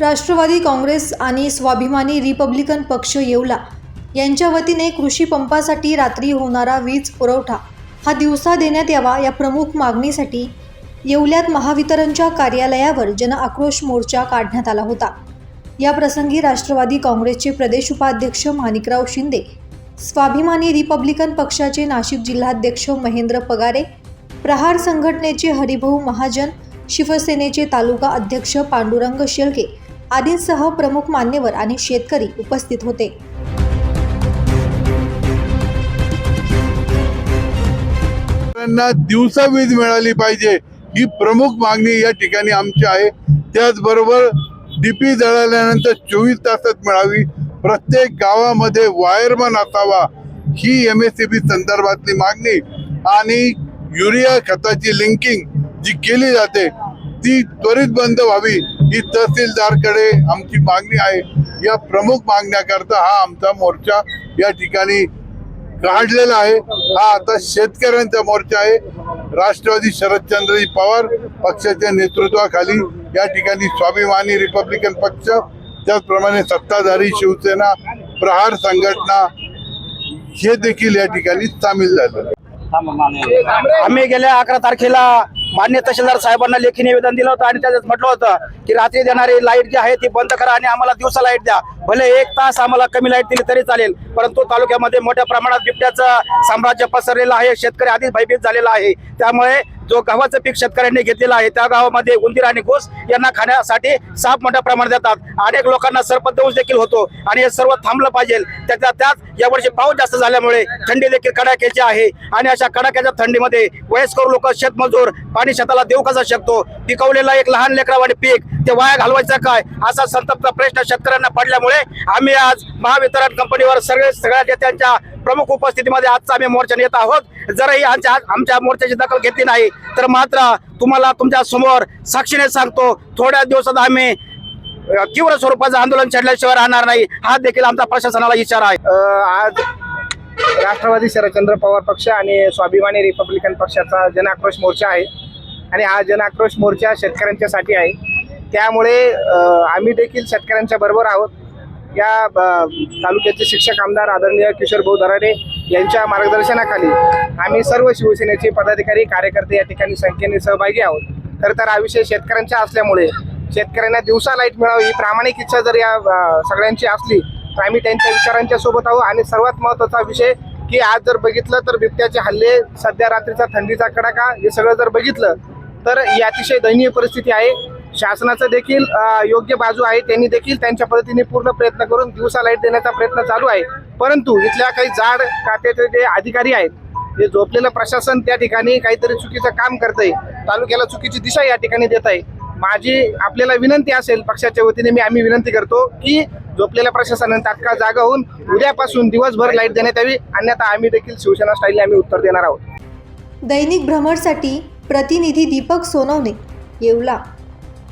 राष्ट्रवादी काँग्रेस आणि स्वाभिमानी रिपब्लिकन पक्ष येवला. यांच्या वतीने कृषी पंपासाठी रात्री होणारा वीज पुरवठा हा दिवसा देण्यात यावा या प्रमुख मागणीसाठी येवल्यात महावितरणच्या कार्यालयावर जन आक्रोश मोर्चा काढण्यात आला होता. या प्रसंगी राष्ट्रवादी काँग्रेसचे प्रदेश उपाध्यक्ष माणिकराव शिंदे स्वाभिमानी रिपब्लिकन पक्षाचे नाशिक जिल्हाध्यक्ष महेंद्र पगारे प्रहार संघटनेचे हरिभाऊ महाजन शिवसेनेचे तालुका अध्यक्ष पांडुरंग शेळके आदींसह प्रमुख मान्यवर आणि शेतकरी उपस्थित होते. दिवसा वीज मिळाली पाहिजे ही प्रमुख मागणी या ठिकाणी आमची आहे. त्याचबरोबर डीपी जळाल्यानंतर चोवीस तासात मिळावी. प्रत्येक गावामध्ये वायरमन असावा ही एम एस सी बी संदर्भातली मागणी आणि युरिया खताची लिंकिंग जी केली जाते ती त्वरित बंद व्हावी. ही तहसीलदारकडे आमची मागणी आहे. या प्रमुख मागण्याकरता हा आमचा मोर्चा या ठिकाणी काढलेला आहे. हा आता शेतकऱ्यांचा मोर्चा आहे. राष्ट्रवादी शरदचंद्रजी पवार पक्षाच्या नेतृत्वाखाली या ठिकाणी स्वाभिमानी रिपब्लिकन पक्ष त्याचप्रमाणे सत्ताधारी शिवसेना प्रहार संघटना हे देखील या ठिकाणी सामील झाले आम्ही गेल्या अकरा तारखेला मान्य तहसीलदार साहेबांना लेखी निवेदन दिलं होतं आणि त्याच्यात म्हटलं होतं की रात्री देणारी लाइट जी आहे ती बंद करा आणि आम्हाला दिवसा लाइट द्या. भले एक तास आम्हाला कमी लाइट दिली तरी चालेल परंतु तालुक्यामध्ये मोठ्या प्रमाणात बिबट्याचं साम्राज्य पसरलेलं आहे शेतकरी आधीच भयभीत झालेला आहे. त्यामुळे जो गव्हाचं पीक शेतकऱ्यांनी घेतलेलं आहे त्या गावामध्ये उंदीर आणि घोस यांना खाण्यासाठी साप मोठ्या प्रमाणात देतात. अनेक लोकांना सरपंच देखील होतो आणि हे सर्व थांबलं पाहिजे. त्याच्या त्यात यावर्षी पाऊस जास्त झाल्यामुळे थंडी देखील कडाक्याची आहे आणि अशा कडाक्याच्या थंडीमध्ये वयस्कर लोक शेतमजूर पाणी शेताला देऊ कसा शकतो? पिकवलेला एक लहान लेकरावाने पीक ते वाया घालवायचं काय? असा संतप्त प्रश्न शेतकऱ्यांना पडल्यामुळे आम्ही आज महावितरण कंपनीवर सगळे सगळ्या नेत्यांच्या प्रमुख उपस्थितीमध्ये आजचा आम्ही मोर्चा नेत आहोत. जरही आमच्या आमच्या मोर्चाची दखल घेतली नाही तर मात्र तुम्हाला तुमच्यासमोर साक्षीने सांगतो थोड्या दिवसात आम्ही तीव्र स्वरूपाचं आंदोलन छेडल्याशिवाय राहणार नाही. हा देखील आमचा प्रशासनाला इशारा आहे. आज राष्ट्रवादी शरदचंद्र पवार पक्ष आणि स्वाभिमानी रिपब्लिकन पक्षाचा जनाक्रोश मोर्चा आहे. आणि हा जनाक्रोश मोर्चा शेतकऱ्यांच्यासाठी आहे. त्यामुळे आम्ही देखील शेतकऱ्यांच्या बरोबर आहोत. या तालुक्याचे शिक्षक आमदार आदरणीय किशोर भाऊ दराडे यांच्या मार्गदर्शनाखाली आम्ही सर्व शिवसेनेचे पदाधिकारी कार्यकर्ते या ठिकाणी संख्येने सहभागी आहोत. खरं तर हा विषय शेतकऱ्यांचा असल्यामुळे शेतकऱ्यांना दिवसा लाइट मिळावी ही प्रामाणिक इच्छा जर या सगळ्यांची असली तर आम्ही त्यांच्या विचारांच्या सोबत आहोत. आणि सर्वात महत्त्वाचा विषय की आज जर बघितलं तर बिबट्याचे हल्ले सध्या रात्रीचा थंडीचा कडाका हे सगळं जर बघितलं तर ही अतिशय दयनीय परिस्थिती आहे. शासनाचं देखील योग्य बाजू आहे. त्यांनी देखील त्यांच्या पद्धतीने पूर्ण प्रयत्न करून दिवसा लाइट देण्याचा प्रयत्न चालू आहे. परंतु इथल्या काही जाड खात्याचे जे अधिकारी आहेत जे झोपलेलं प्रशासन त्या ठिकाणी काहीतरी चुकीचं काम करतंय तालुक्याला चुकीची दिशा या ठिकाणी देत आहे. माझी आपल्याला विनंती असेल पक्षाच्या वतीने मी आम्ही विनंती करतो की झोपलेल्या प्रशासनाने तात्काळ जागा होऊन उद्यापासून दिवसभर लाइट देण्यात यावी. अन्यथा आम्ही देखील शिवसेना स्टाईलने आम्ही उत्तर देणार आहोत. दैनिक भ्रमणसाठी प्रतिनिधी दीपक सोनवणे येवला.